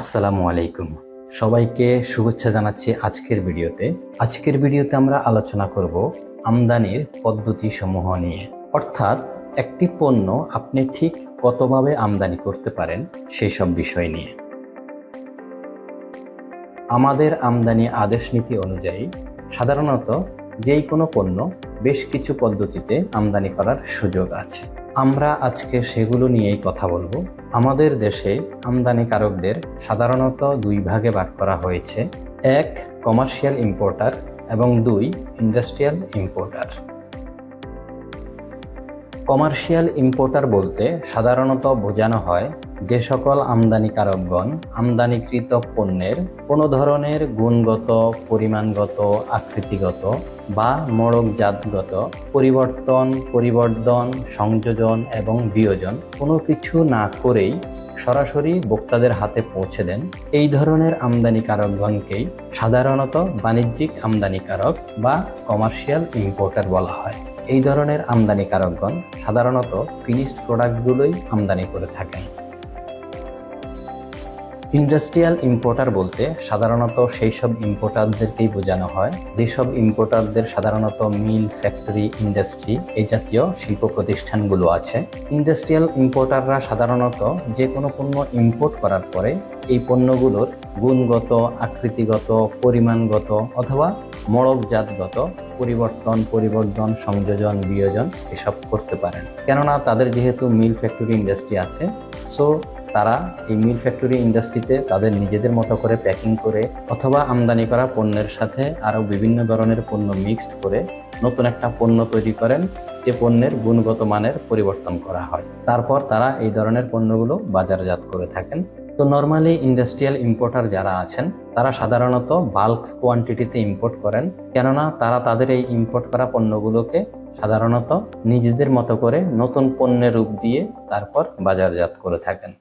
আসসালামু আলাইকুম। সবাইকে শুভেচ্ছা জানাচ্ছি আজকের ভিডিওতে। আজকের ভিডিওতে আমরা আলোচনা করব আমদানির পদ্ধতি সমূহ নিয়ে। অর্থাৎ একটি পণ্য আপনি ঠিক কতভাবে আমদানি করতে পারেন সেই সব বিষয় নিয়ে। আমাদের আমদানি আদেশ নীতি অনুযায়ী সাধারণত যেই কোনো পণ্য বেশ কিছু পদ্ধতিতে আমদানি করার সুযোগ আছে। আমরা আজকে সেগুলো নিয়েই কথা বলব। আমাদের দেশে আমদানিকারকদের সাধারণত দুই ভাগে ভাগ করা হয়েছে। এক কমার্শিয়াল ইম্পোর্টার এবং দুই ইন্ডাস্ট্রিয়াল ইম্পোর্টার কমার্শিয়াল ইম্পোর্টার বলতে সাধারণত বোঝানো হয় যে সকল আমদানিকারকগণ আমদানিকৃত পণ্যের কোনো ধরনের গুণগত, পরিমাণগত, আকৃতিগত বা মোড়কজাতগত পরিবর্তন, পরিবর্ধন, সংযোজন এবং বিয়োজন কোনো কিছু না করেই সরাসরি ভোক্তাদের হাতে পৌঁছে দেন। এই ধরনের আমদানিকারকগণকেই সাধারণত বাণিজ্যিক আমদানিকারক বা কমার্শিয়াল ইম্পোর্টার বলা হয়। এই ধরনের আমদানিকারকগণ সাধারণত ফিনিশড প্রোডাক্টগুলোই আমদানি করে থাকেন। ইন্ডাস্ট্রিয়াল ইম্পোর্টার বলতে সাধারণত সেই সব ইম্পোর্টারদেরকেই বোঝানো হয়। যেসব ইম্পোর্টারদের সাধারণত মিল ফ্যাক্টরি ইন্ডাস্ট্রি এই জাতীয় শিল্প প্রতিষ্ঠানগুলো আছে। ইন্ডাস্ট্রিয়াল ইম্পোর্টাররা সাধারণত যে কোনো পণ্য ইম্পোর্ট করার পরে এই পণ্যগুলোর গুণগত, আকৃতিগত, পরিমাণগত অথবা মড়কজাতগত পরিবর্তন পরিবর্তন সংযোজন, বিয়োজন এসব করতে পারেন। কেননা তাদের যেহেতু মিল ফ্যাক্টরি ইন্ডাস্ট্রি আছে সো তারা এই মিল ফ্যাক্টরি ইন্ডাস্ট্রিতে তাদের নিজেদের মতো করে প্যাকিং করে অথবা আমদানি করা পণ্যের সাথে আরও বিভিন্ন ধরনের পণ্য মিক্সড করে নতুন একটা পণ্য তৈরি করেন। যে পণ্যের গুণগত মানের পরিবর্তন করা হয়। তারপর তারা এই ধরনের পণ্যগুলো বাজারজাত করে থাকেন। তো নর্মালি ইন্ডাস্ট্রিয়াল ইম্পোর্টার যারা আছেন, তারা সাধারণত বাল্ক কোয়ান্টিটিতে ইম্পোর্ট করেন। কেননা তারা তাদের এই ইম্পোর্ট করা পণ্যগুলোকে সাধারণত নিজেদের মতো করে নতুন পণ্যের রূপ দিয়ে তারপর বাজারজাত করে থাকেন।